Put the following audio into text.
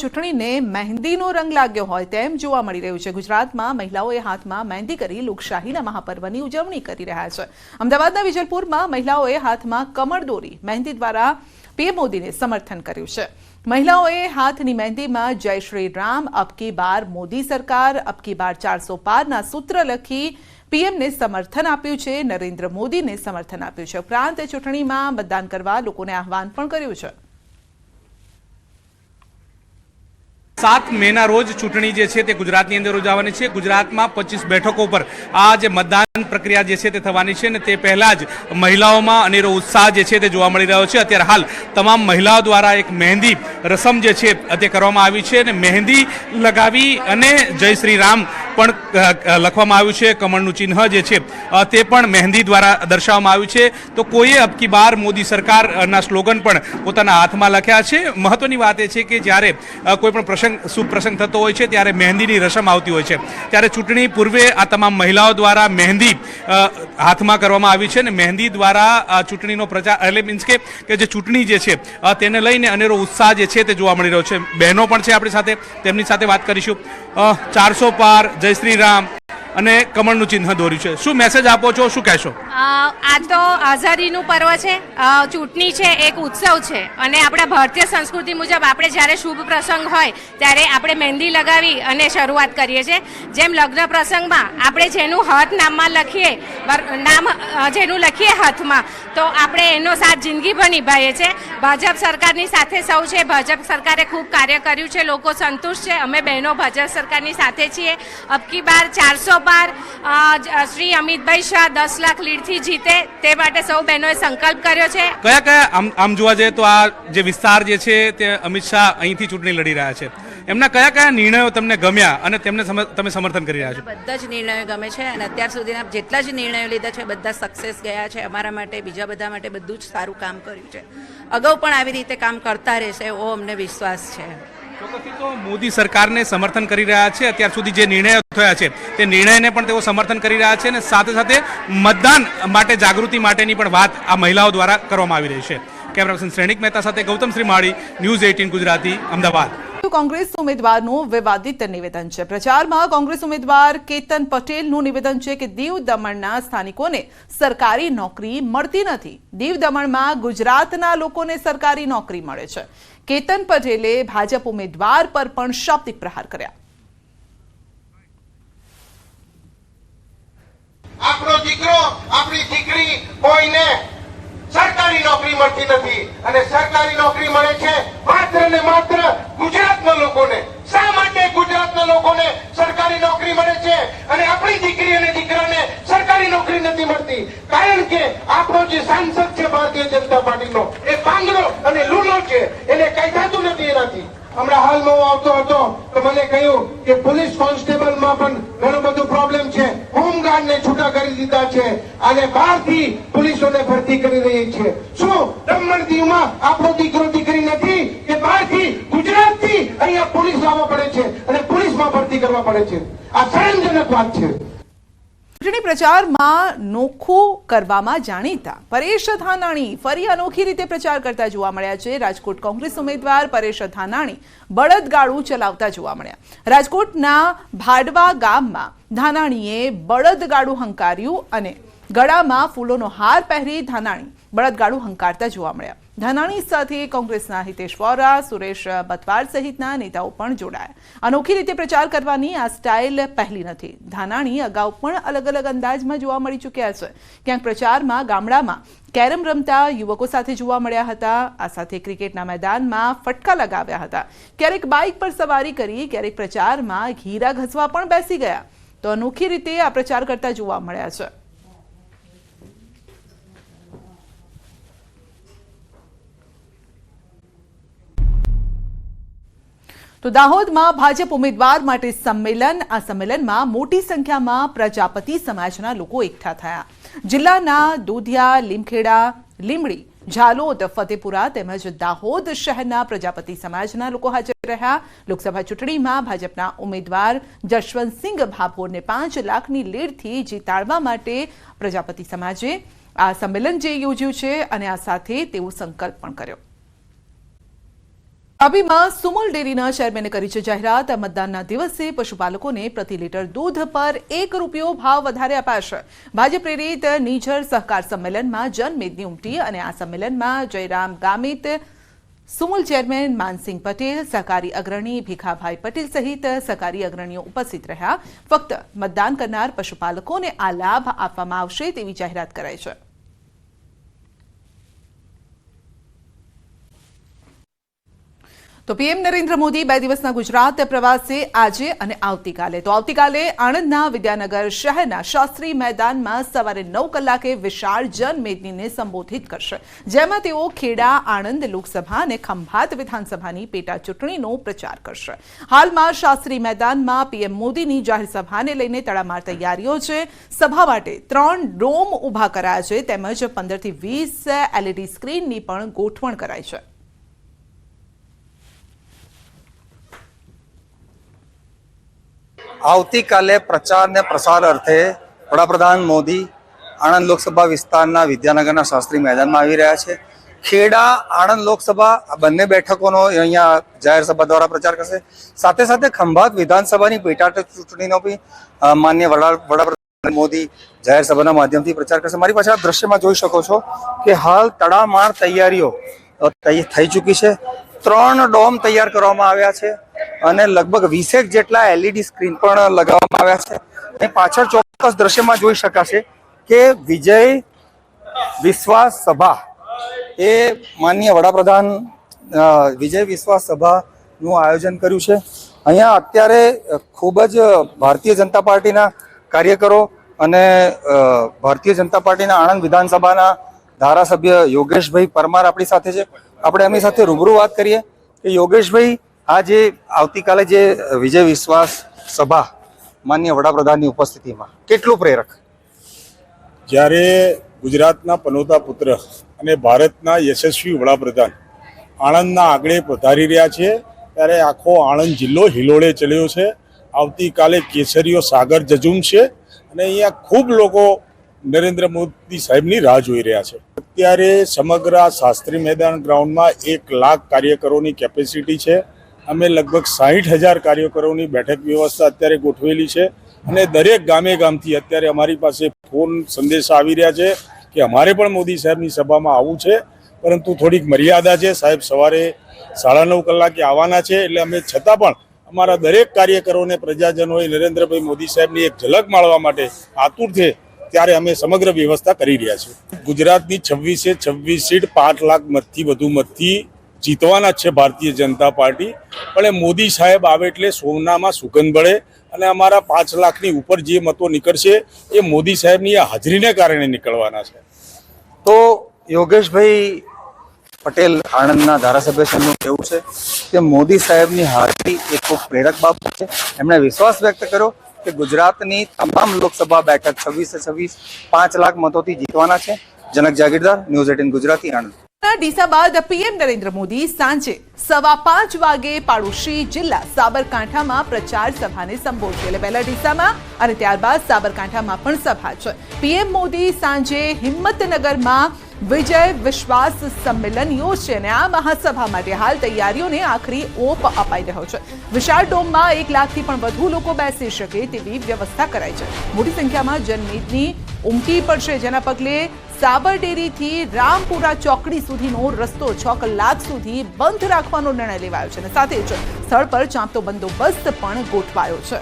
ચૂંટણીને મહેંદીનો રંગ લાગ્યો હોય તેમ જોવા મળી રહ્યું છે. ગુજરાતમાં મહિલાઓએ હાથમાં મહેંદી કરી લોકશાહીના મહાપર્વની ઉજવણી કરી રહ્યા છે. અમદાવાદના વિજલપુરમાં મહિલાઓએ હાથમાં કમળ દોરી મહેંદી દ્વારા પીએમ મોદીને સમર્થન કર્યું છે. મહિલાઓએ હાથની મહેંદીમાં જય શ્રી રામ અબકી બાર મોદી સરકાર અબકી બાર ચારસો પારના સૂત્ર લખી પીએમને સમર્થન આપ્યું છે, નરેન્દ્ર મોદીને સમર્થન આપ્યું છે. ઉપરાંત ચૂંટણીમાં મતદાન કરવા લોકોને આહવાન પણ કર્યું છે. સાત મેના રોજ ચૂંટણી જે છે તે ગુજરાતની અંદર યોજાવાની છે. ગુજરાતમાં પચીસ બેઠકો પર આ જે મતદાન પ્રક્રિયા જે છે તે થવાની છે ને તે પહેલાં જ મહિલાઓમાં અનેરો ઉત્સાહ જે છે તે જોવા મળી રહ્યો છે. અત્યારે હાલ તમામ મહિલાઓ દ્વારા એક મહેંદી રસમ જે છે તે કરવામાં આવી છે અને મહેંદી લગાવી અને જય શ્રી રામ પણ લખવામાં આવ્યું છે. કમળનું ચિહ્ન જે છે તે પણ મહેંદી દ્વારા દર્શાવવામાં આવ્યું છે. તો કોઈએ અબકી બાર મોદી સરકારના સ્લોગન પણ પોતાના હાથમાં લખ્યા છે. મહત્વની વાત એ છે કે જ્યારે કોઈ પણ પ્રસંગ, શુભ પ્રસંગ થતો હોય છે, ત્યારે મહેંદીની રસમ આવતી હોય છે. ત્યારે ચૂંટણી પૂર્વે આ તમામ મહિલાઓ દ્વારા મહેંદી હાથમાં કરવામાં આવી છે અને મહેંદી દ્વારા ચૂંટણીનો પ્રચાર, એટલે મીન્સ કે જે ચૂંટણી જે છે તેને લઈને અનેરો ઉત્સાહ જે છે તે જોવા મળી રહ્યો છે. બહેનો પણ છે આપણી સાથે, તેમની સાથે વાત કરીશું. ચારસો પાર, જય શ્રી રામ. અને કમળનું ચિહ્ન દોર્યું છે. શું મેસેજ આપો છો? શું કહેશો? આ તો આઝાદીનું પર્વ છે. ચૂંટણી છે, એક ઉત્સવ છે. અને આપણા ભારતીય સંસ્કૃતિ મુજબ આપણે જ્યારે શુભ પ્રસંગ હોય, ત્યારે આપણે મહેંદી લગાવી અને શરૂઆત કરીએ છીએ. જેમ લગ્ન પ્રસંગમાં આપણે જેનું હાથ નામમાં લખીએ નામ જેનું લખીએ હાથમાં, તો આપણે એનો સાથ જિંદગીભર નિભાઈએ છીએ. ભાજપ સરકારની સાથે સૌ છે. ભાજપ સરકારે ખૂબ કાર્ય કર્યું છે. લોકો સંતુષ્ટ છે. અમે બહેનો ભાજપ સરકારની સાથે છીએ. અબકી બાર ચારસો બાર શ્રી અમિતભાઈ શાહ દસ લાખ લીડથી જીતે તે માટે સૌ બહેનોએ સંકલ્પ કર્યો છે. કયા કયા આમ આમ જોવા જઈએ તો આ જે વિસ્તાર જે છે તે અમિત શાહ અહીંથી ચૂંટણી લડી રહ્યા છે. એમના કયા કયા નિર્ણયો તમને ગમ્યા અને તેમને તમે સમર્થન કરી રહ્યા છો? બધા જ નિર્ણયો ગમે છે અને અત્યાર સુધીના જેટલા જ નિર્ણયો લીધા છે બધા સક્સેસ ગયા છે અમારા માટે બીજા બધા માટે બધું જ સારું કામ કર્યું છે. અગાઉ પણ આવી રીતે કામ કરતા રહેશે એવો અમને વિશ્વાસ છે. તો મોદી સરકારને સમર્થન કરી રહ્યા છે. અત્યાર સુધી જે નિર્ણયો થયા છે, તે નિર્ણયને પણ તેઓ સમર્થન કરી રહ્યા છે અને સાથે સાથે મતદાન માટે જાગૃતિ માટેની પણ વાત આ મહિલાઓ દ્વારા કરવામાં આવી રહી છે. કેમેરા પર્સન શ્રેણિક મહેતા સાથે ગૌતમ શ્રીમાળી ન્યૂઝ એઇટીન ગુજરાતી, અમદાવાદ. કોંગ્રેસ ઉમેદવારનું વિવાદિત નિવેદન છે. પ્રચારમાં કોંગ્રેસ ઉમેદવાર કેતન પટેલનું નિવેદન છે કે દીવ દમણના સ્થાનિકોને સરકારી નોકરી મળતી નથી. દીવ દમણમાં ગુજરાતના લોકોને સરકારી નોકરી મળે છે. કેતન પટેલે ભાજપ ઉમેદવાર પર પણ શાબ્દિક પ્રહાર કર્યા. આપણો દીકરો, આપણી દીકરી કોઈને સરકારી નોકરી મળતી નથી. અને સરકારી નોકરી મળે છે માત્ર ને માત્ર લોકોને? શા માટે ગુજરાતના લોકોને સરકારી નોકરી મળે છે? અને આપણી દીકરી અને દીકરાને સરકારી નોકરી નથી મળતી. કારણ કે આપણો જે સાંસદ છે ભારતીય જનતા પાર્ટીનો, એ પાંગડો અને લૂલો છે. એને કઈ થતું નથી એનાથી. હમણાં હાલમાં હું આવતો હતો, તો મને કહ્યું કે પોલીસ કોન્સ્ટેબલમાં પણ ઘણું બધું પ્રોબ્લેમ છે. હોમગાર્ડને છૂટા કરી દીધા છે. અને બહારથી પોલીસોને ભરતી કરી રહી છે. શું દમણ દીવમાં આપણો દીકરો દીકરી નથી કે બહારથી ગુજરાતથી અહીંયા પોલીસ લાવવા પડે છે અને પોલીસમાં ભરતી કરવા પડે છે. આ શરમજનક વાત છે. ચૂંટણી પ્રચારમાં નોખો કરવામાં જાણીતા. પરેશ ધાનાણી ફરી અનોખી રીતે પ્રચાર કરતા જોવા મળ્યા છે. રાજકોટ કોંગ્રેસ ઉમેદવાર પરેશ ધાનાણી બળદગાડું ચલાવતા જોવા મળ્યા. રાજકોટના ભાડવા ગામમાં ધાનાણીએ બળદગાડું હંકાર્યું અને ગળામાં ફૂલોનો હાર પહેરી ધાનાણી બળદગાડું હંકારતા જોવા મળ્યા. ધાનાણી સાથે કોંગ્રેસના હિતેશ વોરા, સુરેશ બતવાર સહિતના નેતાઓ પણ જોડાયા. અનોખી રીતે પ્રચાર કરવાની આ સ્ટાઇલ પહેલી નથી. ધાનાણી અગાઉ પણ અલગ અલગ અંદાજમાં જોવા મળી ચૂક્યા છે. ક્યાંક પ્રચારમાં ગામડામાં કેરમ રમતા યુવકો સાથે જોવા મળ્યા હતા. આ સાથે ક્રિકેટના મેદાનમાં ફટકા લગાવ્યા હતા. ક્યારેક બાઇક પર સવારી કરી, ક્યારેક પ્રચારમાં ઘીરા ઘસવા પણ બેસી ગયા. તો અનોખી રીતે આ પ્રચાર કરતા જોવા મળ્યા છે. તો દાહોદમાં ભાજપ ઉમેદવાર માટે સંમેલન. આ સંમેલનમાં મોટી સંખ્યામાં પ્રજાપતિ સમાજના લોકો એકઠા થયા. જિલ્લાના દોધિયા, લીમખેડા, લીમડી, ઝાલોદ, ફતેપુરા તેમજ દાહોદ શહેરના પ્રજાપતિ સમાજના લોકો હાજર રહ્યા. લોકસભા ચૂંટણીમાં ભાજપના ઉમેદવાર જશવંતસિંહ ભાભોરને પાંચ લાખની લીડથી જીતાડવા માટે પ્રજાપતિ સમાજે આ સંમેલન જે યોજ્યું છે અને આ સાથે તેવો સંકલ્પ પણ કર્યો. તાપીમાં સુમુલ ડેરીના ચેરમેને કરી છે જાહેરાત. મતદાનના દિવસે પશુપાલકોને પ્રતિ લીટર દૂધ પર એક રૂપિયો ભાવ વધારે અપાશે ભાજપ પ્રેરિત નીજર સહકાર સંમેલનમાં જનમેદની ઉમટી અને આ સંમેલનમાં જયરામ ગામિત, સુમલ ચેરમેન માનસિંહ પટેલ, સહકારી અગ્રણી ભીખાભાઈ પટેલ સહિત સહકારી અગ્રણીઓ ઉપસ્થિત રહ્યા. ફક્ત મતદાન કરનાર પશુપાલકોને આ લાભ આપવામાં આવશે તેવી જાહેરાત કરાઈ છે. તો પીએમ નરેન્દ્ર મોદી બે દિવસના ગુજરાત પ્રવાસે આજે અને આવતીકાલે. તો આવતીકાલે આણંદના વિદ્યાનગર શહેરના શાસ્ત્રી મેદાનમાં સવારે નવ કલાકે વિશાળ જનમેદનીને સંબોધિત કરશે. જેમાં તેઓ ખેડા, આણંદ લોકસભા અને ખંભાત વિધાનસભાની પેટા ચૂંટણીનો પ્રચાર કરશે. હાલમાં શાસ્ત્રી મેદાનમાં પીએમ મોદીની જાહેર સભાને લઈને તડામાર તૈયારીઓ છે. સભા માટે ત્રણ ડોમ ઊભા કરાયા છે. તેમજ પંદરથી વીસ એલઈડી સ્ક્રીનની પણ ગોઠવણ કરાઈ છે. આવતીકાલે પ્રચાર ને પ્રસાર અર્થે વડાપ્રધાન મોદી આણંદ લોકસભા વિસ્તારના વિદ્યાનગરના શાસ્ત્રી મેદાનમાં આવી રહ્યા છે. ખેડા, આણંદ લોકસભા આ બંને બેઠકોનો અહીંયા જાહેર સભા દ્વારા પ્રચાર કરશે. સાથે સાથે ખંભાત વિધાનસભાની પેટા ચૂંટણીનો બી માન્ય વડા, વડાપ્રધાન મોદી જાહેર સભાના માધ્યમથી પ્રચાર કરશે. મારી પાસે આ દ્રશ્યમાં જોઈ શકો છો કે હાલ તડામાર તૈયારીઓ થઈ ચૂકી છે. ત્રણ ડોમ તૈયાર કરવામાં આવ્યા છે. અને લગભગ વીસેક જેટલા એલઈડી સ્ક્રીન પણ લગાવવામાં આવ્યા છે. અને પાછળ ચોક્કસ દ્રશ્યમાં જોઈ શકાશે કે વિજય વિશ્વાસ સભા એ માનનીય વડાપ્રધાન વિજય વિશ્વાસ સભાનું આયોજન કર્યું છે. અહીંયા અત્યારે ખૂબ જ ભારતીય જનતા પાર્ટીના કાર્યકરો અને ભારતીય જનતા પાર્ટીના આણંદ વિધાનસભાના ધારાસભ્ય યોગેશભાઈ પરમાર આપણી સાથે છે. આપણે એમની સાથે રૂબરૂ વાત કરીએ કે યોગેશભાઈ આ જે આવતીકાલે જે વિજય વિશ્વાસ સભા માન્ય વડાપ્રધાનની ઉપસ્થિતિમાં કેટલું પ્રેરક? જ્યારે ગુજરાતના પનોતા પુત્ર અને ભારતના યશસ્વી વડાપ્રધાન આણંદના આગળ પધારી રહ્યા છે, ત્યારે આખો આણંદ જિલ્લો હિલોળે ચડ્યો છે. આવતીકાલે કેસરીઓ સાગર જજુમશે અને અહીંયા ખૂબ લોકો નરેન્દ્ર મોદી સાહેબની રાહ જોઈ રહ્યા છે. અત્યારે સમગ્ર શાસ્ત્રી મેદાન ગ્રાઉન્ડમાં એક લાખ કાર્યકરોની કેપેસિટી છે. અમે લગભગ સાહીઠ હજાર કાર્યકરોની બેઠક વ્યવસ્થા અત્યારે ગોઠવેલી છે અને દરેક ગામે ગામથી અત્યારે અમારી પાસે ફોન સંદેશા આવી રહ્યા છે કે અમારે પણ મોદી સાહેબની સભામાં આવવું છે, પરંતુ થોડીક મર્યાદા છે. સાહેબ, સવારે સાડા નવ કલાકે આવવાના છે, એટલે અમે છતાં પણ અમારા દરેક કાર્યકરોને, પ્રજાજનોએ, નરેન્દ્રભાઈ મોદી સાહેબની એક ઝલક માણવા માટે આતુર છે ત્યારે અમે સમગ્ર વ્યવસ્થા કરી રહ્યા છીએ. ગુજરાતની છવ્વીસે છવ્વીસ સીટ પાંચ લાખ મતથી વધુ મતથી જીતવાના જ છે ભારતીય જનતા પાર્ટી. પણ એ મોદી સાહેબ આવે એટલે સોનામાં સુગંધ બળે અને અમારા પાંચ લાખની ઉપર જે મતો નીકળશે એ મોદી સાહેબની આ હાજરીને કારણે નીકળવાના છે. તો યોગેશભાઈ પટેલ આણંદના ધારાસભ્ય એમનું કહેવું છે કે મોદી સાહેબની હાજરી એ ખૂબ પ્રેરક બાબત છે. એમણે વિશ્વાસ વ્યક્ત કર્યો કે ગુજરાતની તમામ લોકસભા બેઠક છવ્વીસે છવ્વીસ પાંચ લાખ મતોથી જીતવાના છે. Janak Jagirdar, news eighteen Gujarati, Anand. Deesa બાદ પીએમ નરેન્દ્ર મોદી સાંજે સવા પાંચ વાગે પાડોશી જિલ્લા સાબરકાંઠામાં પ્રચાર સભાને સંબોધશે. એટલે પહેલા ડીસામાં અને ત્યારબાદ સાબરકાંઠામાં પણ સભા છે. પીએમ મોદી સાંજે હિંમતનગરમાં વિજય વિશ્વાસ સંમેલન યોજશે અને આ મહાસભા માટે હાલ તૈયારીઓને આખરી ઓપ અપાઈ રહ્યો છે. વિશાળ ડોમમાં એક લાખથી પણ વધુ લોકો બેસી શકે તેવી વ્યવસ્થા કરાઈ છે. મોટી સંખ્યામાં જનમેદની ઉમટી પડશે, જેના પગલે સાબરડેરીથી રામપુરા ચોકડી સુધીનો રસ્તો છ કલાક સુધી બંધ રાખવાનો નિર્ણય લેવાયો છે અને સાથે જ સ્થળ પર ચાંપતો બંદોબસ્ત પણ ગોઠવાયો છે.